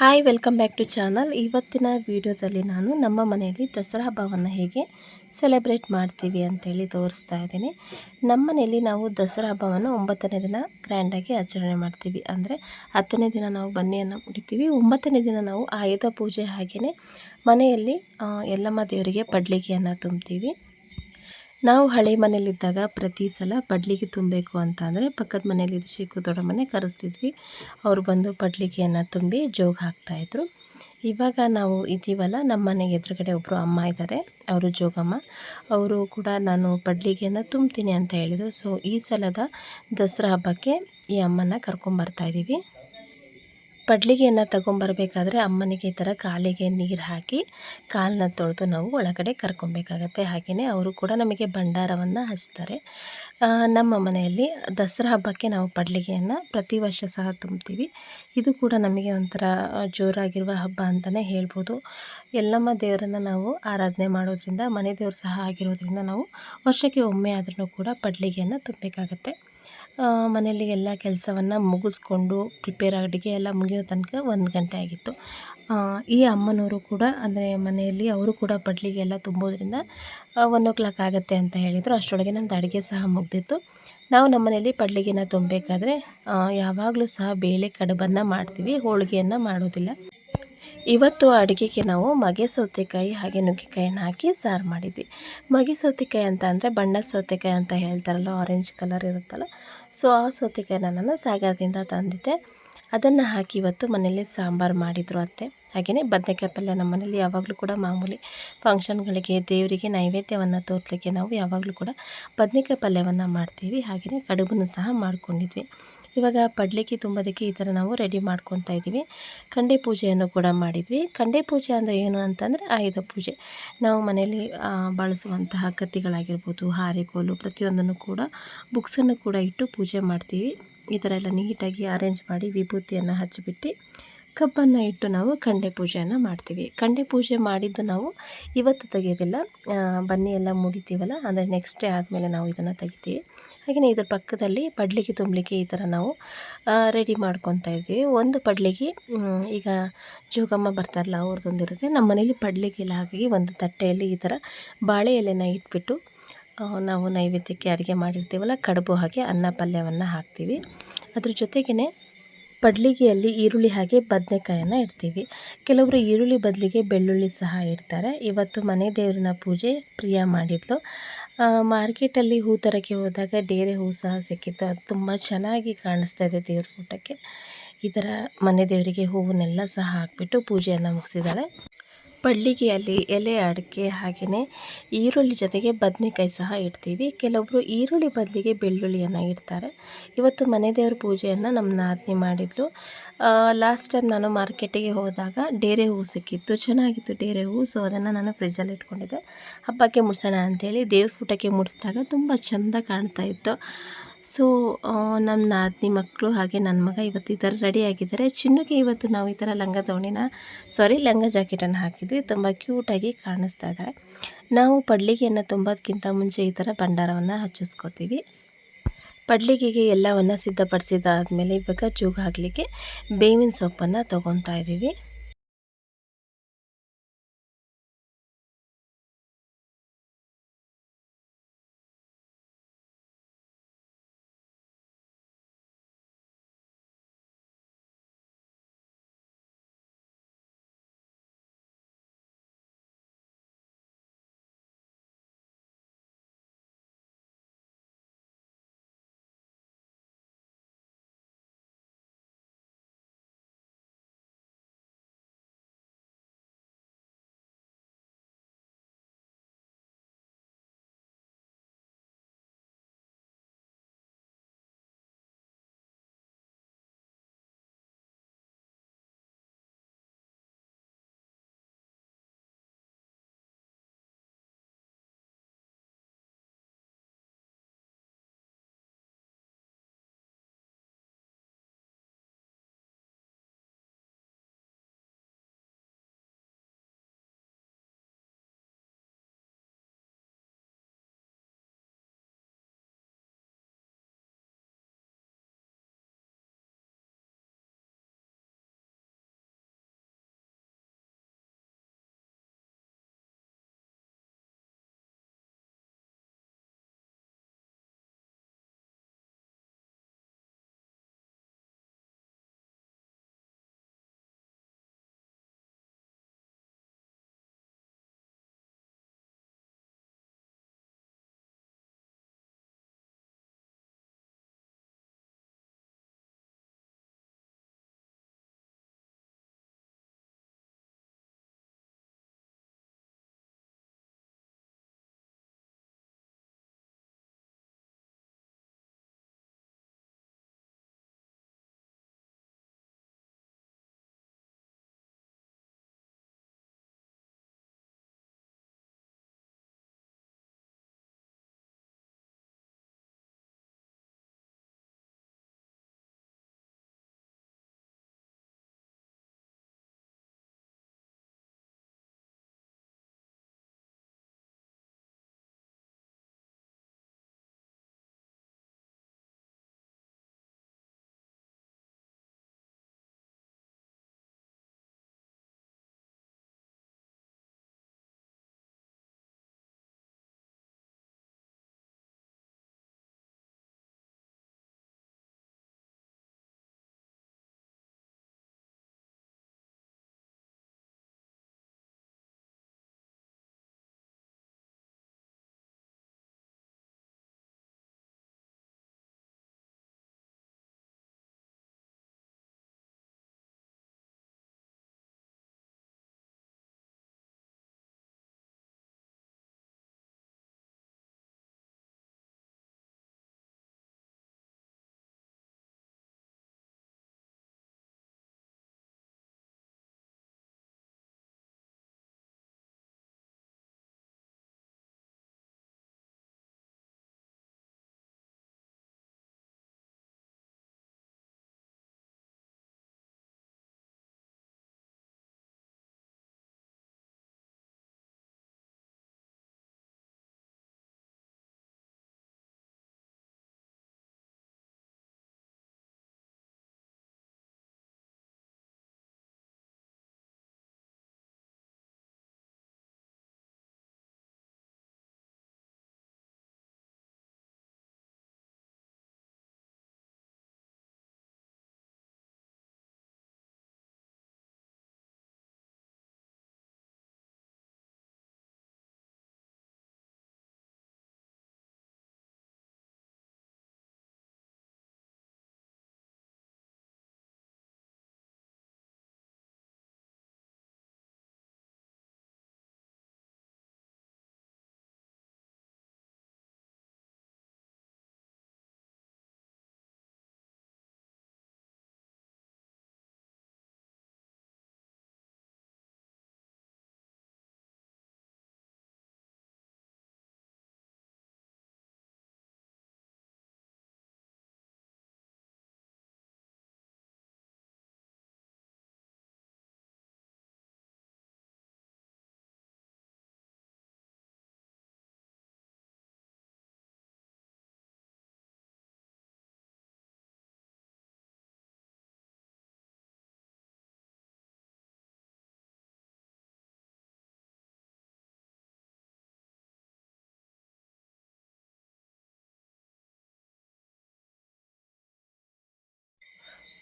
Hi welcome back to channel ಇವತ್ತಿನ ವಿಡಿಯೋದಲ್ಲಿ ನಾನು ನಮ್ಮ ಮನೆಯಲ್ಲಿ ದಸರಾ ಹಬ್ಬವನ್ನು ಹೇಗೆ ಸೆಲೆಬ್ರೇಟ್ ಮಾಡ್ತೀವಿ ಅಂತೇಳಿ ತೋರಿಸ್ತಾ ಇದ್ದೀನಿ. ನಮ್ಮ ಮನೆಯಲ್ಲಿ ನಾವು ದಸರಾ ಹಬ್ಬವನ್ನು ಒಂಬತ್ತನೇ ದಿನ ಗ್ರ್ಯಾಂಡಾಗಿ ಆಚರಣೆ ಮಾಡ್ತೀವಿ. ಅಂದರೆ ಹತ್ತನೇ ದಿನ ನಾವು ಬನ್ನಿಯನ್ನು ಮುಡಿತೀವಿ ಒಂಬತ್ತನೇ ದಿನ ನಾವು ಆಯುಧ ಪೂಜೆ ಹಾಗೆಯೇ ಮನೆಯಲ್ಲಿ ಎಲ್ಲಮ್ಮ ದೇವರಿಗೆ ಪಡ್ಲಿಗೆಯನ್ನು ತುಂಬ್ತೀವಿ ನಾವು ಹಳೆ ಮನೇಲಿದ್ದಾಗ ಪ್ರತಿ ಸಲ ಪಡ್ಲಿಗೆ ತುಂಬಬೇಕು ಅಂತ ಅಂದರೆ ಪಕ್ಕದ ಮನೇಲಿ ಚಿಕ್ಕ ದೊಡ್ಡ ಮನೆ ಕರೆಸ್ತಿದ್ವಿ. ಅವರು ಬಂದು ಪಡ್ಲಿಗೆಯನ್ನು ತುಂಬಿ ಜೋಗ ಹಾಕ್ತಾಯಿದ್ರು ಇವಾಗ ನಾವು ಇದ್ದೀವಲ್ಲ ನಮ್ಮ ಮನೆ ಎದುರುಗಡೆ ಒಬ್ಬರು ಅಮ್ಮ ಇದ್ದಾರೆ ಅವರು ಜೋಗಮ್ಮ. ಅವರು ಕೂಡ ನಾನು ಪಡ್ಲಿಗೆಯನ್ನು ತುಂಬ್ತೀನಿ ಅಂತ ಹೇಳಿದರು. ಸೊ ಈ ಸಲದ ದಸರಾ ಹಬ್ಬಕ್ಕೆ ಈ ಅಮ್ಮನ ಕರ್ಕೊಂಬರ್ತಾಯಿದ್ದೀವಿ ಪಡ್ಲಿಗೆಯನ್ನು ತಗೊಂಬರ್ಬೇಕಾದ್ರೆ ಅಮ್ಮನಿಗೆ ಈ ಥರ ಕಾಲಿಗೆ ನೀರು ಹಾಕಿ ಕಾಲನ್ನ ತೊಳೆದು ನಾವು ಒಳಗಡೆ ಕರ್ಕೊಬೇಕಾಗತ್ತೆ. ಹಾಗೆಯೇ ಅವರು ಕೂಡ ನಮಗೆ ಭಂಡಾರವನ್ನು ಹಚ್ತಾರೆ. ನಮ್ಮ ಮನೆಯಲ್ಲಿ ದಸರಾ ಹಬ್ಬಕ್ಕೆ ನಾವು ಪಡ್ಲಿಗೆಯನ್ನು ಪ್ರತಿ ವರ್ಷ ಸಹ ತುಂಬ್ತೀವಿ ಇದು ಕೂಡ ನಮಗೆ ಒಂಥರ ಜೋರಾಗಿರುವ ಹಬ್ಬ ಅಂತಲೇ ಹೇಳ್ಬೋದು. ಎಲ್ಲಮ್ಮ ದೇವರನ್ನು ನಾವು ಆರಾಧನೆ ಮಾಡೋದ್ರಿಂದ, ಮನೆ ದೇವರು ಸಹ ಆಗಿರೋದ್ರಿಂದ ನಾವು ವರ್ಷಕ್ಕೆ ಒಮ್ಮೆ ಆದ್ರೂ ಕೂಡ ಪಡ್ಲಿಗೆಯನ್ನು ತುಂಬಬೇಕಾಗತ್ತೆ. ಮನೆಯಲ್ಲಿ ಎಲ್ಲ ಕೆಲಸವನ್ನು ಮುಗಿಸ್ಕೊಂಡು ಪ್ರಿಪೇರ್ ಅಡುಗೆ ಎಲ್ಲ ಮುಗಿಯೋ ತನಕ ಒಂದು ಗಂಟೆ ಆಗಿತ್ತು. ಈ ಅಮ್ಮನವರು ಕೂಡ, ಅಂದರೆ ಮನೆಯಲ್ಲಿ ಅವರು ಕೂಡ ಬಡ್ಲಿಗೆ ಎಲ್ಲ ತುಂಬೋದ್ರಿಂದ ಒನ್ ಓ ಕ್ಲಾಕ್ ಆಗುತ್ತೆ ಅಂತ ಹೇಳಿದರು. ಅಷ್ಟರೊಳಗೆ ನಮ್ಮದು ಅಡುಗೆ ಸಹ ಮುಗ್ದಿತ್ತು. ನಾವು ನಮ್ಮ ಮನೆಯಲ್ಲಿ ಪಡ್ಲಿಗೆನ ತುಂಬಬೇಕಾದ್ರೆ ಯಾವಾಗಲೂ ಸಹ ಬೇಳೆ ಕಡುಬನ್ನು ಮಾಡ್ತೀವಿ, ಹೋಳಿಗೆಯನ್ನು ಮಾಡೋದಿಲ್ಲ. ಇವತ್ತು ಅಡುಗೆಗೆ ನಾವು ಮಗೆ ಸೌತೆಕಾಯಿ ಹಾಗೆ ನುಗ್ಗೆಕಾಯಿನ ಹಾಕಿ ಸಾರು ಮಾಡಿದ್ವಿ. ಮಗೆ ಸೌತೆಕಾಯಿ ಅಂತ ಅಂದರೆ ಬಣ್ಣ ಸೌತೆಕಾಯಿ ಅಂತ ಹೇಳ್ತಾರಲ್ಲ ಆರೆಂಜ್ ಕಲರ್ ಇರುತ್ತಲ್ಲ ಸೊ ಆ ಸೌತೆಕಾಯಿನ ನಾನು ಸಾಗರದಿಂದ ತಂದಿದ್ದೆ. ಅದನ್ನು ಹಾಕಿ ಇವತ್ತು ಮನೆಯಲ್ಲಿ ಸಾಂಬಾರು ಮಾಡಿದರು ಅತ್ತೆ. ಹಾಗೆಯೇ ಬದನೆಕಾಯಿ ಪಲ್ಯ ನಮ್ಮ ಮನೇಲಿ ಯಾವಾಗಲೂ ಕೂಡ ಮಾಮೂಲಿ ಫಂಕ್ಷನ್ಗಳಿಗೆ ದೇವರಿಗೆ ನೈವೇದ್ಯವನ್ನು ತೋರಿಸಲಿಕ್ಕೆ ನಾವು ಯಾವಾಗಲೂ ಕೂಡ ಬದನೆಕಾಯಿ ಪಲ್ಯವನ್ನು ಮಾಡ್ತೀವಿ. ಹಾಗೆಯೇ ಕಡುಬನ್ನು ಸಹ ಮಾಡ್ಕೊಂಡಿದ್ವಿ. ಇವಾಗ ಪಡ್ಲಿಕ್ಕೆ ತುಂಬೋದಕ್ಕೆ ಈ ಥರ ನಾವು ರೆಡಿ ಮಾಡ್ಕೊತಾ ಇದ್ದೀವಿ. ಕಂಡೆ ಪೂಜೆಯನ್ನು ಕೂಡ ಮಾಡಿದ್ವಿ. ಕಂಡೆ ಪೂಜೆ ಅಂದರೆ ಏನು ಅಂತಂದರೆ ಆಯುಧ ಪೂಜೆ. ನಾವು ಮನೆಯಲ್ಲಿ ಬಳಸುವಂತಹ ಕತ್ತಿಗಳಾಗಿರ್ಬೋದು ಹಾರೆಕೋಲು ಪ್ರತಿಯೊಂದನ್ನು ಕೂಡ ಬುಕ್ಸನ್ನು ಕೂಡ ಇಟ್ಟು ಪೂಜೆ ಮಾಡ್ತೀವಿ. ಈ ಥರ ಎಲ್ಲ ನೀಟಾಗಿ ಅರೇಂಜ್ ಮಾಡಿ ವಿಭೂತಿಯನ್ನು ಹಚ್ಚಿಬಿಟ್ಟು ಕಬ್ಬನ್ನು ಇಟ್ಟು ನಾವು ಕಂಡೆ ಪೂಜೆಯನ್ನು ಮಾಡ್ತೀವಿ. ಕಂಡೆ ಪೂಜೆ ಮಾಡಿದ್ದು ನಾವು ಇವತ್ತು ತೆಗೆಯೋದಿಲ್ಲ ಬನ್ನಿ ಎಲ್ಲ ಮುಡಿತೀವಲ್ಲ ಅಂದರೆ ನೆಕ್ಸ್ಟ್ ಡೇ ಆದಮೇಲೆ ನಾವು ಇದನ್ನು ತೆಗಿತೀವಿ. ಹಾಗೆಯೇ ಇದ್ರ ಪಕ್ಕದಲ್ಲಿ ಪಡ್ಲಿಗೆ ತುಂಬಲಿಕ್ಕೆ ಈ ಥರ ನಾವು ರೆಡಿ ಮಾಡ್ಕೊತಾ ಇದ್ದೀವಿ. ಒಂದು ಪಡ್ಲಿಗೆ ಈಗ ಜೋಗಮ್ಮ ಬರ್ತಾರಲ್ಲ, ಅವ್ರದ್ದೊಂದಿರುತ್ತೆ. ನಮ್ಮ ಮನೇಲಿ ಪಡ್ಲಿಗೆ ಎಲ್ಲ ಹಾಕಿ ಒಂದು ತಟ್ಟೆಯಲ್ಲಿ ಈ ಥರ ಬಾಳೆ ಎಲೆನ ಇಟ್ಬಿಟ್ಟು ನಾವು ನೈವೇದ್ಯಕ್ಕೆ ಅಡುಗೆ ಮಾಡಿರ್ತೀವಲ್ಲ, ಕಡುಬು ಹಾಗೆ ಅನ್ನ ಪಲ್ಯವನ್ನು ಹಾಕ್ತೀವಿ. ಅದ್ರ ಜೊತೆಗೇ ಪಡ್ಲಿಗೆಯಲ್ಲಿ ಈರುಳ್ಳಿ ಹಾಗೆ ಬದನೆಕಾಯನ್ನು ಇಡ್ತೀವಿ. ಕೆಲವರು ಈರುಳ್ಳಿ ಬದಲಿಗೆ ಬೆಳ್ಳುಳ್ಳಿ ಸಹ ಇಡ್ತಾರೆ. ಇವತ್ತು ಮನೆ ದೇವರನ್ನ ಪೂಜೆ ಪ್ರಿಯ ಮಾಡಿದ್ಲು. ಮಾರ್ಕೆಟಲ್ಲಿ ಹೂ ತರೋಕ್ಕೆ ಹೋದಾಗ ಡೇರೆ ಹೂ ಸಹ ಸಿಕ್ಕಿತ್ತು. ಅದು ತುಂಬ ಚೆನ್ನಾಗಿ ಕಾಣಿಸ್ತಾ ಇದೆ ದೇವ್ರ ಫೋಟೋಕ್ಕೆ. ಈ ಥರ ಮನೆ ದೇವರಿಗೆ ಹೂವನ್ನೆಲ್ಲ ಸಹ ಹಾಕಿಬಿಟ್ಟು ಪೂಜೆಯನ್ನು ಮುಗಿಸಿದ್ದಾಳೆ ಪಡ್ಲಿಗೆಯಲ್ಲಿ ಎಲೆ, ಅಡಿಕೆ ಹಾಗೆಯೇ ಈರುಳ್ಳಿ ಜೊತೆಗೆ ಬದನೆಕಾಯಿ ಸಹ ಇಡ್ತೀವಿ. ಕೆಲವೊಬ್ಬರು ಈರುಳ್ಳಿ ಬದಲಿಗೆ ಬೆಳ್ಳುಳ್ಳಿಯನ್ನು ಇಡ್ತಾರೆ. ಇವತ್ತು ಮನೆ ದೇವ್ರ ಪೂಜೆಯನ್ನು ನಮ್ಮ ನಾದಿನಿ ಮಾಡಿದ್ಲು. ಲಾಸ್ಟ್ ಟೈಮ್ ನಾನು ಮಾರ್ಕೆಟಿಗೆ ಹೋದಾಗ ಡೇರೆ ಹೂವು ಸಿಕ್ಕಿತ್ತು. ಚೆನ್ನಾಗಿತ್ತು ಡೇರೆ ಹೂವು ಸೊ ಅದನ್ನು ನಾನು ಫ್ರಿಜ್ಜಲ್ಲಿ ಇಟ್ಕೊಂಡಿದ್ದೆ. ಹಬ್ಬಕ್ಕೆ ಮುಡ್ಸೋಣ ಅಂಥೇಳಿ ದೇವ್ರ ಫೋಟೋಕ್ಕೆ ಮುಡಿಸಿದಾಗ ತುಂಬ ಚೆಂದ ಕಾಣ್ತಾ ಇತ್ತು. ಸೊ ನಮ್ಮ ನಾದಿನಿ ಮಕ್ಕಳು ಹಾಗೆ ನನ್ನ ಮಗ ಇವತ್ತು ಈ ಥರ ರೆಡಿ ಆಗಿದ್ದಾರೆ. ಚಿನ್ನುಗೆ ಇವತ್ತು ನಾವು ಈ ಥರ ಲಂಗ ದಾವಣಿನ ಸಾರಿ ಲಂಗ ಜಾಕೆಟನ್ನು ಹಾಕಿದ್ವಿ. ತುಂಬ ಕ್ಯೂಟಾಗಿ ಕಾಣಿಸ್ತಾ ಇದ್ದಾರೆ ನಾವು ಪಡ್ಲಿಗೆಯನ್ನು ತುಂಬೋದಕ್ಕಿಂತ ಮುಂಚೆ ಈ ಥರ ಭಂಡಾರವನ್ನು ಹಚ್ಚಿಸ್ಕೋತೀವಿ. ಪಡ್ಲಿಗೆಗೆ ಎಲ್ಲವನ್ನು ಸಿದ್ಧಪಡಿಸಿದಾದ್ಮೇಲೆ ಇವಾಗ ಜೂಗ ಹಾಕಲಿಕ್ಕೆ ಬೇವಿನ ಸೊಪ್ಪನ್ನು ತೊಗೊತಾ ಇದ್ದೀವಿ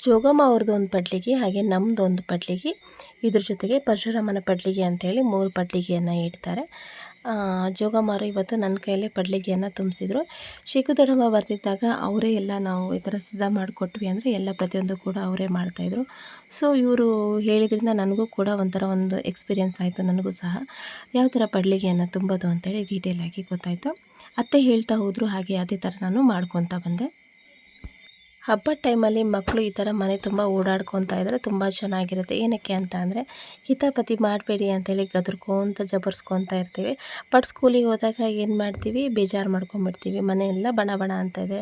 ಜೋಗಮ್ಮ ಅವ್ರದ್ದು ಒಂದು ಪಡ್ಲಿಗೆ ಹಾಗೆ ನಮ್ಮದು ಒಂದು ಪಡ್ಲಿಗೆ ಇದ್ರ ಜೊತೆಗೆ ಪರಶುರಾಮನ ಪಡ್ಲಿಗೆ ಅಂತೇಳಿ ಮೂರು ಪಡ್ಲಿಗೆಯನ್ನು ಇಡ್ತಾರೆ. ಆ, ಜೋಗಮ್ಮ ಅವರು ಇವತ್ತು ನನ್ನ ಕೈಯಲ್ಲೇ ಪಡ್ಲಿಗೆಯನ್ನು ತುಂಬಿಸಿದ್ರು. ದೊಡ್ಡಮ್ಮ ಬರ್ತಿದ್ದಾಗ ಅವರೇ ಎಲ್ಲ ನಾವು ಈ ಥರ ಸಿದ್ಧ ಮಾಡಿಕೊಟ್ವಿ ಅಂದರೆ ಎಲ್ಲ ಪ್ರತಿಯೊಂದು ಕೂಡ ಅವರೇ ಮಾಡ್ತಾಯಿದ್ರು ಸೊ ಇವರು ಹೇಳಿದ್ರಿಂದ ನನಗೂ ಕೂಡ ಒಂಥರ ಒಂದು ಎಕ್ಸ್ಪೀರಿಯೆನ್ಸ್ ಆಯಿತು ನನಗೂ ಸಹ. ಯಾವ ಥರ ಪಡ್ಲಿಗೆಯನ್ನು ತುಂಬೋದು ಅಂತೇಳಿ ಡೀಟೇಲಾಗಿ ಗೊತ್ತಾಯಿತು. ಅತ್ತೆ ಹೇಳ್ತಾ ಹೋದರು ಹಾಗೆ ಅದೇ ಥರ ನಾನು ಮಾಡ್ಕೊತಾ ಬಂದೆ. ಹಬ್ಬದ ಟೈಮಲ್ಲಿ ಮಕ್ಕಳು ಈ ಥರ ಮನೆ ತುಂಬ ಓಡಾಡ್ಕೊತಾ ಇದ್ದರೆ, ತುಂಬ ಚೆನ್ನಾಗಿರುತ್ತೆ. ಏನಕ್ಕೆ ಅಂತ ಅಂದರೆ, ಹಿತಾಪತಿ ಮಾಡಬೇಡಿ ಅಂತೇಳಿ ಗದರ್ಕೊಂತ ಜಬರ್ಸ್ಕೊತಾ ಇರ್ತೀವಿ. ಬಟ್ ಸ್ಕೂಲಿಗೆ ಹೋದಾಗ ಏನು ಮಾಡ್ತೀವಿ? ಬೇಜಾರು ಮಾಡ್ಕೊಂಬಿಡ್ತೀವಿ ಮನೆಯೆಲ್ಲ ಬಣ ಬಣ ಅಂತ ಇದೆ.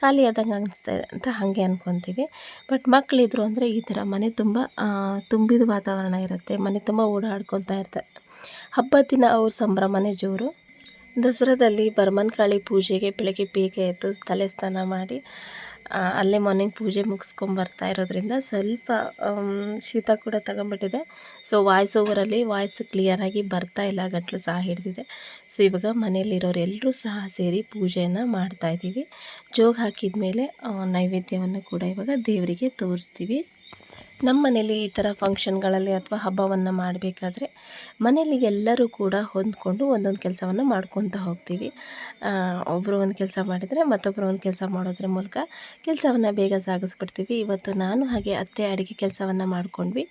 ಖಾಲಿ ಆದಂಗೆ ಅನಿಸ್ತಾ ಅಂತ ಹಾಗೆ ಅಂದ್ಕೊತೀವಿ ಬಟ್ ಮಕ್ಕಳಿದ್ರು ಅಂದರೆ ಈ ಥರ ಮನೆ ತುಂಬ ತುಂಬಿದ ವಾತಾವರಣ ಇರುತ್ತೆ. ಮನೆ ತುಂಬ ಓಡಾಡ್ಕೊತಾ ಇರ್ತಾರೆ ಹಬ್ಬದ ದಿನ ಅವ್ರ ಸಂಭ್ರಮನೇ ಜೋರು. ದಸರಾದಲ್ಲಿ ಕಾಳಿ ಪೂಜೆಗೆ ಬೆಳಗ್ಗೆ ಬೇಗ ಎದ್ದು ತಲೆ ಸ್ನಾನ ಮಾಡಿ ಅಲ್ಲೇ ಮಾರ್ನಿಂಗ್ ಪೂಜೆ ಮುಗಿಸ್ಕೊಂಬರ್ತಾ ಇರೋದ್ರಿಂದ ಸ್ವಲ್ಪ ಶೀತ ಕೂಡ ತಗೊಂಬಿಟ್ಟಿದೆ ಸೊ ವಾಯ್ಸ್ ಓವರಲ್ಲಿ ವಾಯ್ಸ್ ಕ್ಲಿಯರಾಗಿ ಬರ್ತಾ ಇಲ್ಲ, ಗಂಟಲು ಸಹ ಹಿಡಿದಿದೆ. ಸೊ ಇವಾಗ ಮನೆಯಲ್ಲಿರೋರು ಎಲ್ಲರೂ ಸಹ ಸೇರಿ ಪೂಜೆಯನ್ನು ಮಾಡ್ತಾ ಇದ್ದೀವಿ ಜೋಗ ಹಾಕಿದ ಮೇಲೆ ನೈವೇದ್ಯವನ್ನು ಕೂಡ ಇವಾಗ ದೇವರಿಗೆ ತೋರಿಸ್ತೀವಿ. ನಮ್ಮ ಮನೇಲಿ ಈ ಥರ ಫಂಕ್ಷನ್ಗಳಲ್ಲಿ ಅಥವಾ ಹಬ್ಬವನ್ನು ಮಾಡಬೇಕಾದ್ರೆ ಮನೇಲಿ ಎಲ್ಲರೂ ಕೂಡ ಹೊಂದ್ಕೊಂಡು ಒಂದೊಂದು ಕೆಲಸವನ್ನು ಮಾಡ್ಕೊತ ಹೋಗ್ತೀವಿ. ಒಬ್ಬರು ಒಂದು ಕೆಲಸ ಮಾಡಿದರೆ ಮತ್ತೊಬ್ಬರು ಒಂದು ಕೆಲಸ ಮಾಡೋದ್ರ ಮೂಲಕ ಕೆಲಸವನ್ನು ಬೇಗ ಸಾಗಿಸ್ಬಿಡ್ತೀವಿ. ಇವತ್ತು ನಾನು ಹಾಗೆ ಅತ್ತೆ ಅಡುಗೆ ಕೆಲಸವನ್ನು ಮಾಡ್ಕೊಂಡ್ವಿ.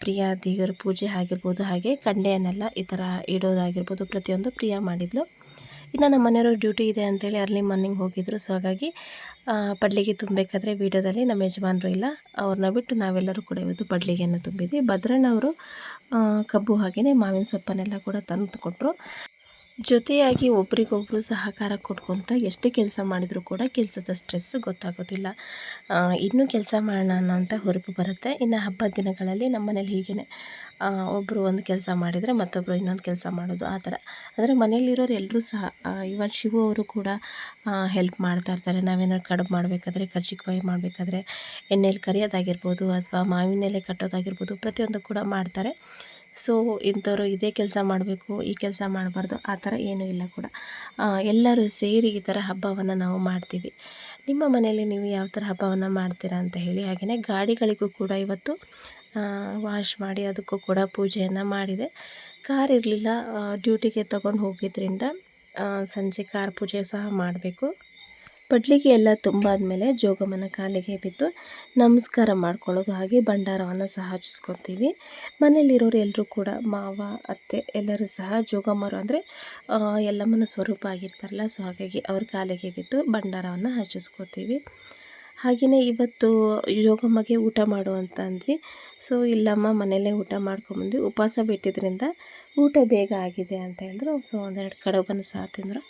ಪ್ರಿಯಾ ದೇವರ ಪೂಜೆ ಆಗಿರ್ಬೋದು ಹಾಗೆ ಕಂಡೆಯನ್ನೆಲ್ಲ ಈ ಥರ ಇಡೋದಾಗಿರ್ಬೋದು. ಪ್ರತಿಯೊಂದು ಪ್ರಿಯಾ ಮಾಡಿದ್ಲು. ಇನ್ನು ನಮ್ಮ ಮನೆಯವರು ಡ್ಯೂಟಿ ಇದೆ ಅಂತೇಳಿ ಅರ್ಲಿ ಮಾರ್ನಿಂಗ್ ಹೋಗಿದ್ರು. ಸೊ ಹಾಗಾಗಿ ಪಡ್ಲಿಗೆ ತುಂಬಬೇಕಾದ್ರೆ ವೀಡಿಯೋದಲ್ಲಿ ನಮ್ಮ ಯಜಮಾನರು ಇಲ್ಲ. ಅವ್ರನ್ನ ಬಿಟ್ಟು ನಾವೆಲ್ಲರೂ ಕೂಡ ಇವತ್ತು ಪಡ್ಲಿಗೆಯನ್ನು ತುಂಬಿದ್ವಿ. ಭದ್ರಣ್ಣವರು ಕಬ್ಬು ಹಾಗೆಯೇ ಮಾವಿನ ಸೊಪ್ಪನ್ನೆಲ್ಲ ಕೂಡ ತಂದು ಕೊಟ್ಟರು ಜೊತೆಯಾಗಿ ಒಬ್ರಿಗೊಬ್ರು ಸಹಕಾರ ಕೊಟ್ಕೊತ ಎಷ್ಟೇ ಕೆಲಸ ಮಾಡಿದರೂ ಕೂಡ ಕೆಲಸದ ಸ್ಟ್ರೆಸ್ಸು ಗೊತ್ತಾಗೋದಿಲ್ಲ. ಇನ್ನೂ ಕೆಲಸ ಮಾಡೋಣ ಅಂತ ಹುರುಪು ಬರುತ್ತೆ. ಇನ್ನು ಹಬ್ಬದ ದಿನಗಳಲ್ಲಿ ನಮ್ಮ ಮನೇಲಿ ಹೀಗೇ ಒಬ್ಬರು ಒಂದು ಕೆಲಸ ಮಾಡಿದರೆ ಮತ್ತೊಬ್ಬರು ಇನ್ನೊಂದು ಕೆಲಸ ಮಾಡೋದು ಆ ಥರ. ಅಂದರೆ ಮನೇಲಿರೋರು ಎಲ್ಲರೂ ಸಹ ಇವನ್ ಶಿವು ಅವರು ಕೂಡ ಹೆಲ್ಪ್ ಮಾಡ್ತಾ ಇರ್ತಾರೆ. ನಾವೇನಾದ್ರು ಕಡುಬು ಮಾಡಬೇಕಾದ್ರೆ, ಕರ್ಜಿಕಾಯಿ ಮಾಡಬೇಕಾದ್ರೆ, ಎಣ್ಣೆಲಿ ಕರಿಯೋದಾಗಿರ್ಬೋದು ಅಥವಾ ಮಾವಿನ ಎಲೆ ಕಟ್ಟೋದಾಗಿರ್ಬೋದು ಪ್ರತಿಯೊಂದು ಕೂಡ ಮಾಡ್ತಾರೆ. ಸೊ ಇಂಥವ್ರು ಇದೇ ಕೆಲಸ ಮಾಡಬೇಕು, ಈ ಕೆಲಸ ಮಾಡಬಾರ್ದು, ಆ ಥರ ಏನೂ ಇಲ್ಲ ಕೂಡ. ಎಲ್ಲರೂ ಸೇರಿ ಈ ಥರ ಹಬ್ಬವನ್ನು ನಾವು ಮಾಡ್ತೀವಿ. ನಿಮ್ಮ ಮನೆಯಲ್ಲಿ ನೀವು ಯಾವ ಥರ ಹಬ್ಬವನ್ನು ಮಾಡ್ತೀರಾ ಅಂತ ಹೇಳಿ ಹಾಗೆಯೇ ಗಾಡಿಗಳಿಗೂ ಕೂಡ ಇವತ್ತು ವಾಶ್ ಮಾಡಿ ಅದಕ್ಕೂ ಕೂಡ ಪೂಜೆಯನ್ನು ಮಾಡಿದೆ. ಕಾರ್ ಇರಲಿಲ್ಲ ಡ್ಯೂಟಿಗೆ ತಗೊಂಡು ಹೋಗಿದ್ದರಿಂದ ಸಂಜೆ ಕಾರ್ ಪೂಜೆ ಸಹ ಮಾಡಬೇಕು. ಪಡ್ಲಿಗೆ ಎಲ್ಲ ತುಂಬಾದ್ಮೇಲೆ ಜೋಗಮ್ಮನ ಕಾಲಿಗೆ ಬಿದ್ದು ನಮಸ್ಕಾರ ಮಾಡ್ಕೊಳ್ಳೋದು ಹಾಗೆ ಭಂಡಾರವನ್ನು ಸಹ ಹಚ್ಚಿಸ್ಕೊತೀವಿ ಮನೇಲಿರೋರು ಎಲ್ಲರೂ ಕೂಡ ಮಾವ, ಅತ್ತೆ ಎಲ್ಲರೂ ಸಹ ಜೋಗಮ್ಮರು ಅಂದರೆ ಎಲ್ಲಮ್ಮನ ಸ್ವರೂಪ ಆಗಿರ್ತಾರಲ್ಲ, ಸೊ ಹಾಗಾಗಿ ಅವ್ರ ಕಾಲಿಗೆ ಬಿದ್ದು ಭಂಡಾರವನ್ನು ಹಚ್ಚಿಸ್ಕೊತೀವಿ ಹಾಗೆಯೇ ಇವತ್ತು ಯೋಗಮ್ಮಗೆ ಊಟ ಮಾಡು ಅಂತ ಅಂದ್ವಿ. ಸೊ, ಇಲ್ಲಮ್ಮ, ಮನೆಯಲ್ಲೇ ಊಟ ಮಾಡ್ಕೊಂಬಂದ್ವಿ. ಉಪವಾಸ ಬಿಟ್ಟಿದ್ದರಿಂದ ಊಟ ಬೇಗ ಆಗಿದೆ ಅಂತ ಹೇಳಿದ್ರು. ಸೊ, ಒಂದೆರಡು ಕಡುಬನ್ನು ಸಹ ತಿಂದರು.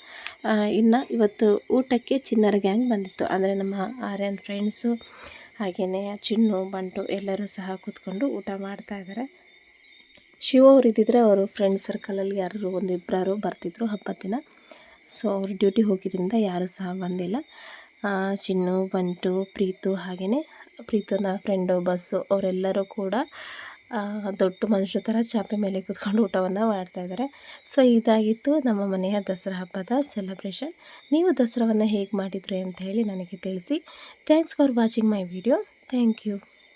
ಇನ್ನು ಇವತ್ತು ಊಟಕ್ಕೆ ಚಿನ್ನರ ಗ್ಯಾಂಗ್ ಬಂದಿತ್ತು. ಅಂದರೆ ನಮ್ಮ ಆರ್ಯನ್ ಫ್ರೆಂಡ್ಸು ಹಾಗೆಯೇ ಚಿನ್ನು, ಬಂಟು ಎಲ್ಲರೂ ಸಹ ಕೂತ್ಕೊಂಡು ಊಟ ಮಾಡ್ತಾ ಇದ್ದಾರೆ ಶಿವ ಅವ್ರು ಇದ್ದಿದ್ರೆ ಅವರು ಫ್ರೆಂಡ್ ಸರ್ಕಲಲ್ಲಿ ಯಾರು ಒಂದಿಬ್ಬರು ಬರ್ತಿದ್ರು ಹಬ್ಬದ ದಿನ. ಸೊ, ಅವರು ಡ್ಯೂಟಿ ಹೋಗಿದ್ದರಿಂದ ಯಾರೂ ಸಹ ಬಂದಿಲ್ಲ. ಚಿನ್ನು, ಬಂಟು, ಪ್ರೀತು ಹಾಗೆಯೇ ಪ್ರೀತನ ಫ್ರೆಂಡು ಬಸ್ಸು ಅವರೆಲ್ಲರೂ ಕೂಡ ದೊಡ್ಡ ಮನುಷ್ಯರ ಥರ ಚಾಪೆ ಮೇಲೆ ಕೂತ್ಕೊಂಡು ಊಟವನ್ನು ಮಾಡ್ತಾಯಿದ್ದಾರೆ ಸೊ ಇದಾಗಿತ್ತು ನಮ್ಮ ಮನೆಯ ದಸರಾ ಹಬ್ಬದ ಸೆಲೆಬ್ರೇಷನ್ ನೀವು ದಸರಾವನ್ನು ಹೇಗೆ ಮಾಡಿದ್ರಿ ಅಂತ ಹೇಳಿ ನನಗೆ ತಿಳಿಸಿ. Thanks for watching my video thank you